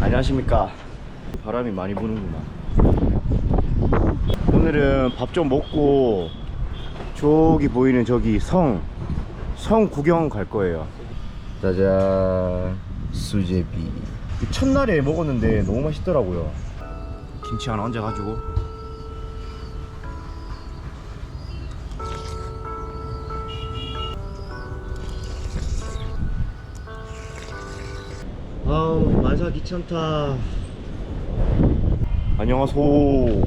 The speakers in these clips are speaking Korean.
안녕하십니까. 바람이 많이 부는구만. 오늘은 밥 좀 먹고 저기 보이는 저기 성, 성 구경 갈 거예요. 짜잔. 수제비. 이 첫날에 먹었는데 너무 맛있더라고요. 김치 하나 얹어가지고 아우 만사 귀찮다 안녕하세요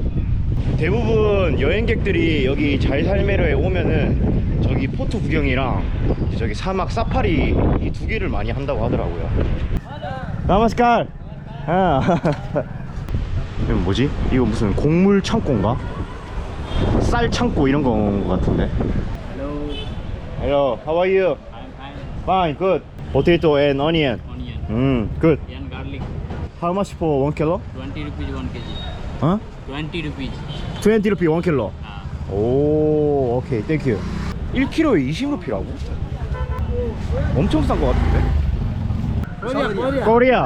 대부분 여행객들이 여기 잘살메로에 오면은 저기 포트 구경이랑 이제 저기 사막 사파리 이 두 개를 많이 한다고 하더라고요 나마스칼 아. 이거 뭐지? 이거 무슨 곡물 창고인가? 쌀 창고 이런 거 같은데 Hello, Hello, how are you? I'm fine. Fine, good Potato and onion Onion 음, good and garlic. How much for 1 kilo? 20 rupees 1 kg. 어? 20 rupees. 20 루피 1 kilo Ah, 오, 오케이, 땡큐 1kg에 20루피라고? 엄청 싼 거 같은데? Korea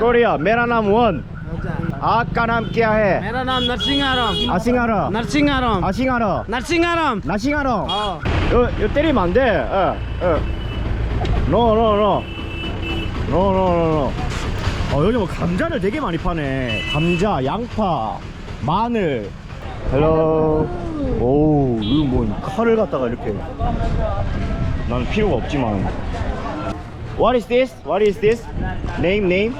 Korea मेरा नाम वन आपका नाम क्या है मेरा नाम नरसिंहाराम 아싱하라 नरसिंहाराम 아싱하라 नरसिंहाराम 나싱하라 어. 요, 요 때리면 안 돼. 어, 어. 노, 노, 노. 노, 노, 노, 노. 어, 여기 뭐 감자를 되게 많이 파네. 감자, 양파, 마늘. 헬로. 오, 이거 뭐 칼을 갖다가 이렇게. 나는 필요가 없지만. What is this? What is this? Name, name?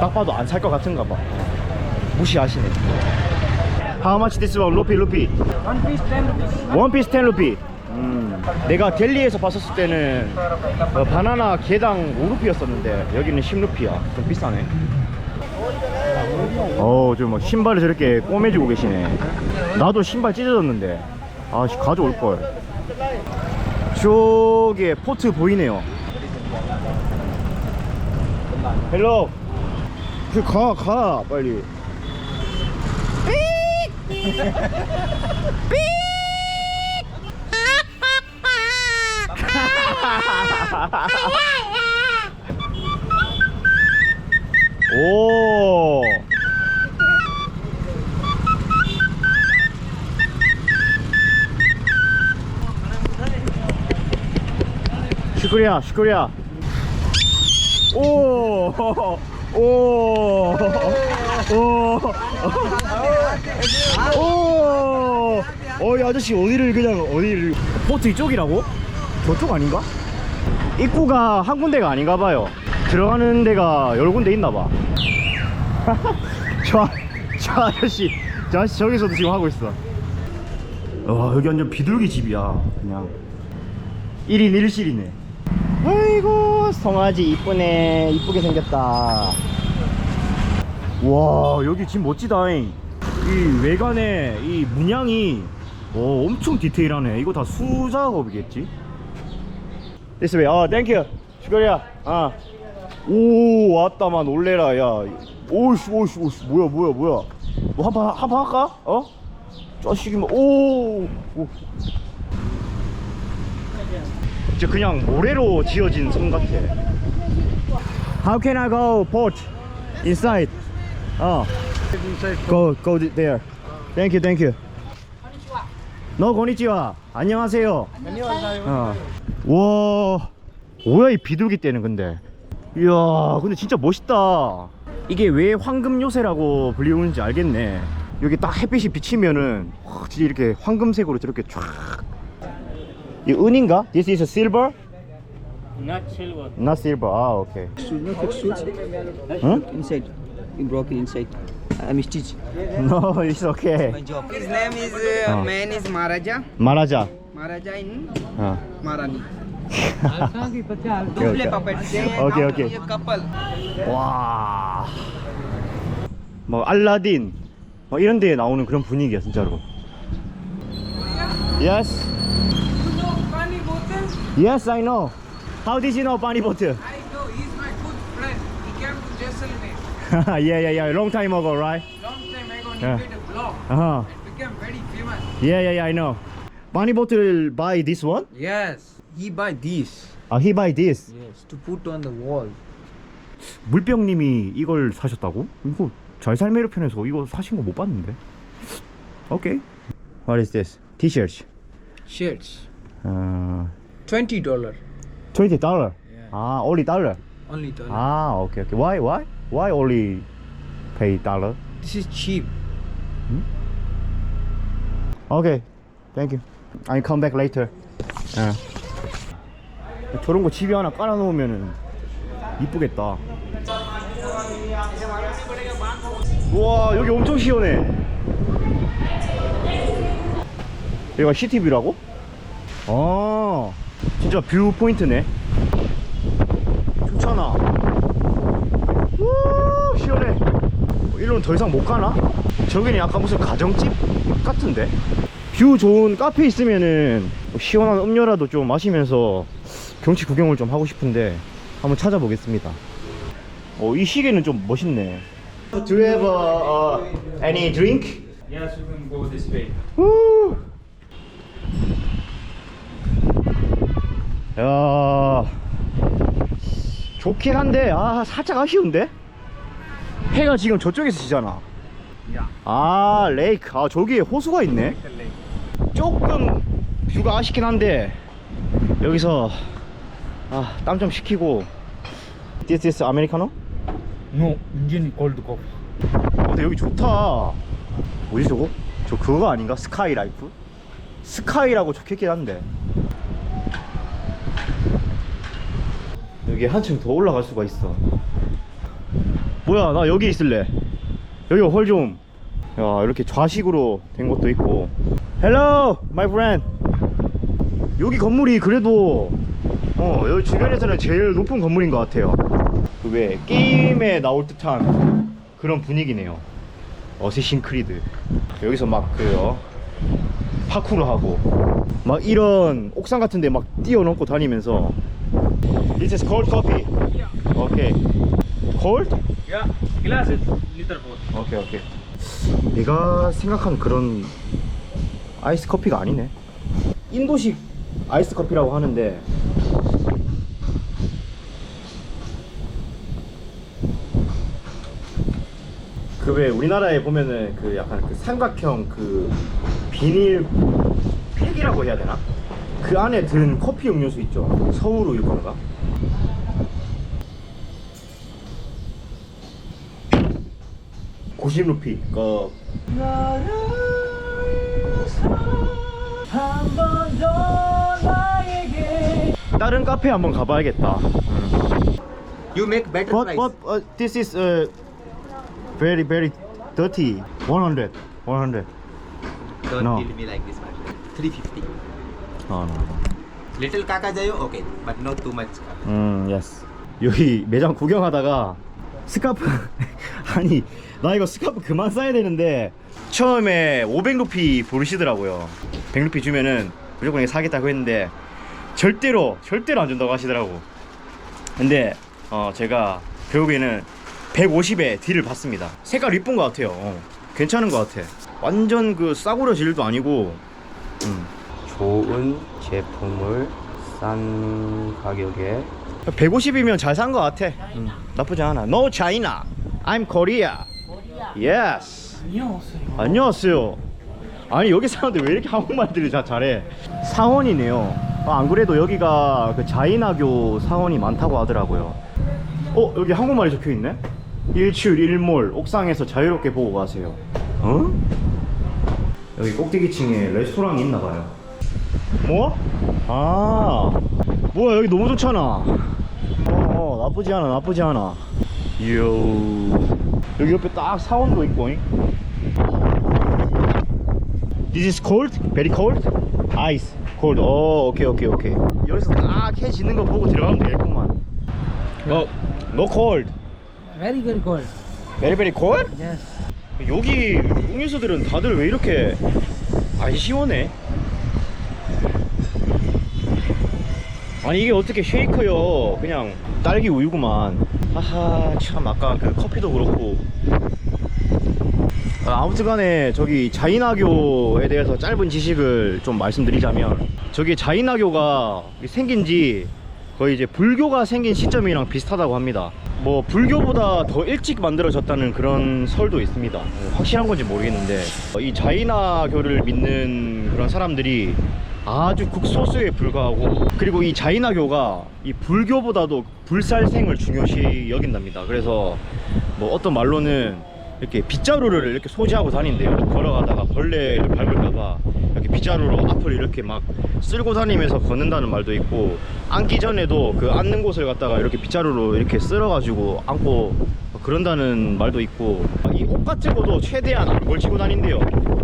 딱 봐도 안 살 것 같은가 봐. 무시하시네. How much this one? 루피, 루피. One piece ten rupees. 원피스 10 루피 음, 내가 델리에서 봤었을 때는 어, 바나나 개당 5루피였었는데 여기는 10루피야. 좀 비싸네. 저뭐 신발을 저렇게 꼬매주고 계시네. 나도 신발 찢어졌는데. 아씨 가져올걸. 저기에 포트 보이네요. 헬로! 가, 가, 빨리. 오. 슈크리야, 슈크리야. 오. 오. 오. 오. 어 이 아저씨 어디를 그냥 어디를 포트 이쪽이라고? 저쪽 아닌가? 입구가 한 군데가 아닌가 봐요. 들어가는 데가 여러 군데 있나 봐. 저, 저 아저씨, 저 아저씨 저기서도 지금 하고 있어. 와, 여기 완전 비둘기 집이야. 그냥 1인 1실이네. 아이고, 송아지 이쁘네. 이쁘게 생겼다. 와, 여기 집 멋지다잉. 이 외관에 이 문양이 오, 엄청 디테일하네. 이거 다 수작업이겠지? This way. 아, 땡큐. 슈거리야. 아. 오, 왔다만 놀래라. 야. 오씨, 오씨, 오씨. 뭐야, 뭐야, 뭐야. 뭐 한 판 한 판 할까? 어? 뭐 오. 오. 진짜 그냥 모래로 지어진 섬 같아. How can I go port inside? 어. Go go there. Thank you, thank you. 너 고니치와 안녕하세요. 어. 와, 뭐야 이 비둘기 떼는 근데. 이야, 근데 진짜 멋있다. 이게 왜 황금 요새라고 불리우는지 알겠네. 여기 딱 햇빛이 비치면은 와, 진짜 이렇게 황금색으로 저렇게 쫙. 이 은인가? This is a silver? not silver. Not silver. 아, 오케이. No fixed suits. 응? Inside. You broke it inside. I'm stitch. No, it's okay. My job. His name is uh, Oh. man is Maharaja. 말하자. Maharaja in 어. Maharani. 오케이, 오케이. couple. 와. 뭐 알라딘 뭐 이런 데에 나오는 그런 분위기야 진짜로. Yes. Yes, I know. How did you know Pani Boat? I know he's my good friend. He came to Jaisalmer yeah, yeah, yeah. Long time ago, right? long time ago. He Yeah. made a vlog Uh-huh. and became very famous. Yeah, yeah, yeah, I know. Pani Boat will buy this one? Yes, he buy this. Uh, he buy this. Yes, to put on the wall. 물병님이 이걸 사셨다고? 이거 잘살매로 편에서 이거 사신 거 못 봤는데. 오케이. What is this? T-shirts. Shirts. 어, Twenty dollar. 20 달러. 아, only 달러. Only dollar. 아, 오케이 오케이. Why why why only pay 달러? This is cheap. Okay. Thank you. I come back later. 어. 저런 거 집에 하나 깔아 놓으면은 이쁘겠다. 우와, 여기 엄청 시원해. 여기가 CCTV라고? 아, 진짜 뷰 포인트네. 좋잖아. 우, 시원해. 일로는 더 이상 못 가나? 저기는 약간 무슨 가정집 같은데? 뷰 좋은 카페 있으면은 뭐 시원한 음료라도 좀 마시면서 경치 구경을 좀 하고 싶은데 한번 찾아보겠습니다. 어, 이 시계는 좀 멋있네. Do you have uh, uh, any drink? Yes, you can go this way. 후. 야 좋긴 한데 아 살짝 아쉬운데 해가 지금 저쪽에서 지잖아 아 레이크 아 저기에 호수가 있네 조금 뷰가 아쉽긴 한데 여기서 아 땀 좀 식히고 This is 아메리카노? No, Indian cold coffee. 어, 근데 여기 좋다. 뭐지 저거? 저 그거 아닌가? 스카이 라이프? 스카이라고 적혀있긴 한데. 여기 한층 더 올라갈 수가 있어. 뭐야, 나 여기 있을래. 여기 홀 좀. 야, 이렇게 좌식으로 된 것도 있고. Hello, my friend. 여기 건물이 그래도 어 여기 주변에서는 제일 높은 건물인 것 같아요. 그 왜 게임에 나올 듯한 그런 분위기네요. 어쌔신 크리드. 여기서 막그 어, 파쿠르 하고 막 이런 옥상 같은 데 막 뛰어넘고 다니면서 This is cold coffee. Okay. Cold? Yeah, glass is liter both. 오케이 오케이. 내가 생각한 그런 아이스 커피가 아니네. 인도식 아이스 커피라고 하는데 그 왜 우리나라에 보면은 그 약간 그 삼각형 그 비닐 팩이라고 해야 되나? 그 안에 든 커피 음료수 있죠. 서울 우유 건가? 고십 루피 거 다른 카페 한번 가봐야겠다. You make better But price. but uh, this is uh, very very dirty. 100, 100. Don't No. kill me like this, friend. 350. No no. no. Little kakajayo, okay. But not too much. kaka. 음, 예스. 여기 매장 구경하다가 스카프 아니 나 이거 스카프 그만 써야 되는데 처음에 500루피 부르시더라고요. 100루피 주면은 무조건 이거 사겠다고 했는데 절대로 절대로 안 준다고 하시더라고. 근데 어 제가 결국에는 150에 딜을 받습니다. 색깔 이쁜 것 같아요. 어, 괜찮은 것 같아. 완전 그 싸구려 질도 아니고 음. 좋은 제품을 싼 가격에 150이면 잘 산 것 같아. 음, 나쁘지 않아. No China. I'm Korea. Yes. 안녕하세요. 아니 여기 사람들 왜 이렇게 한국말들을 다 잘해? 사원이네요. 아, 안 그래도 여기가 그 자인학교 사원이 많다고 하더라고요. 어 여기 한국말이 적혀 있네. 일출 일몰 옥상에서 자유롭게 보고 가세요. 어? 여기 꼭대기층에 레스토랑이 있나 봐요. 뭐? 아, 뭐야 여기 너무 좋잖아. 어, 어 나쁘지 않아, 나쁘지 않아. 이요. 여기 옆에 딱 사원도 있고. 잉? This is cold? Very cold? Ice. Cold. 오, 오케이, 오케이, 오케이. 여기서 딱 해 지는 거 보고 들어가면 되겠구만. 어, no cold. Very very cold. Very, very cold? Yes. 여기 음료수들은 다들 왜 이렇게 안 시원해? 아니 이게 어떻게 쉐이크요 그냥 딸기 우유구만 하하 참 아까 그 커피도 그렇고 아, 아무튼간에 저기 자인학교에 대해서 짧은 지식을 좀 말씀드리자면 저기 자인학교가 생긴 지 거의 이제 불교가 생긴 시점이랑 비슷하다고 합니다. 뭐 불교보다 더 일찍 만들어졌다는 그런 설도 있습니다. 확실한 건지 모르겠는데 어, 이 자이나교를 믿는 그런 사람들이 아주 극소수에 불과하고 그리고 이 자이나교가 이 불교보다도 불살생을 중요시 여긴답니다. 그래서 뭐 어떤 말로는 이렇게 빗자루를 이렇게 소지하고 다닌대요. 걸어가다가 벌레를 밟을까봐 이렇게 빗자루로 앞을 이렇게 막 쓸고 다니면서 걷는다는 말도 있고 앉기 전에도 그 앉는 곳을 갖다가 이렇게 빗자루로 이렇게 쓸어가지고 앉고 그런다는 말도 있고 이 옷 같은 것도 최대한 안 걸치고 다닌대요.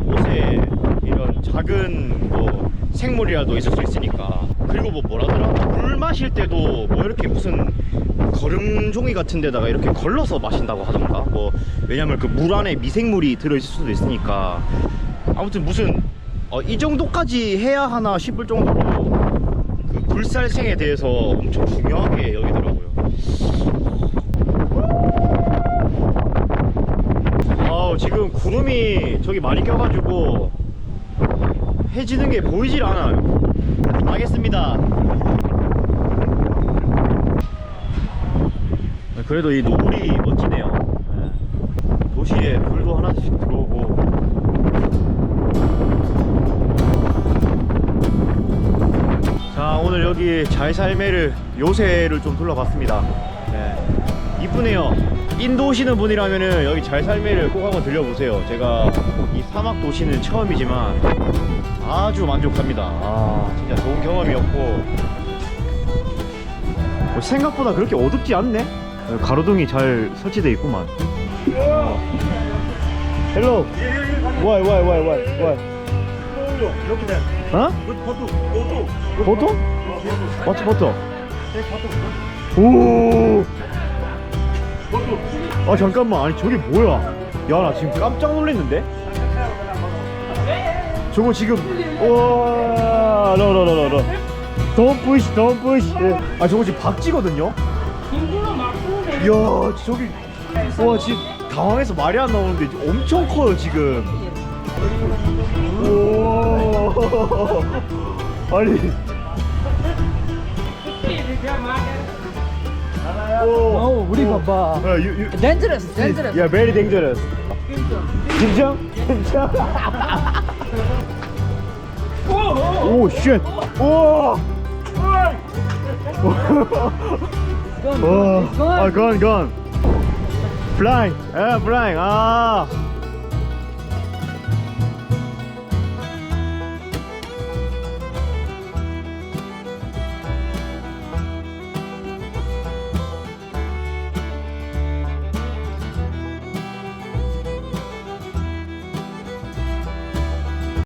옷에 이런 작은 뭐 생물이라도 있을 수 있으니까. 그리고 뭐 뭐라더라? 물 마실 때도 뭐 이렇게 무슨 거름 종이 같은 데다가 이렇게 걸러서 마신다고 하던가? 뭐 왜냐면 그 물 안에 미생물이 들어있을 수도 있으니까. 아무튼 무슨 어, 이 정도까지 해야 하나 싶을 정도로 그 불살생에 대해서 엄청 중요하게 여기더라고요. 아우 지금 구름이 저기 많이 껴가지고 해지는 게 보이질 않아요. 가겠습니다. 그래도 이 노을이 멋지네요. 네. 도시에 불도 하나씩 들어오고 자 오늘 여기 자이살메르 요새를 좀 둘러봤습니다. 네. 이쁘네요. 인도 오시는 분이라면은 여기 자이살메르 꼭 한번 들려보세요. 제가 이 사막 도시는 처음이지만 아주 만족합니다. 아 진짜 좋은 경험이었고. 뭐 생각보다 그렇게 어둡지 않네? 가로등이 잘 설치되어 있구만. 헬로 why why why why why 어? 포토? What's photo? 오. 아 잠깐만 아니 저게 뭐야? 야 나 지금 깜짝 놀랐는데? 저거 지금 우와 너너너너너 Don't push don't push 예. 아 저거 지금 박쥐거든요? 이야 저기 와 지금 당황해서 말이 안 나오는데 엄청 커요 지금 오 아니 오, 우리 봐봐. 야, you, you, Dangerous, dangerous. Yeah, very dangerous. 긴장? 긴장? 오, shit. 오! 와, 아, gone, gone. Flying, 예, flying. 아,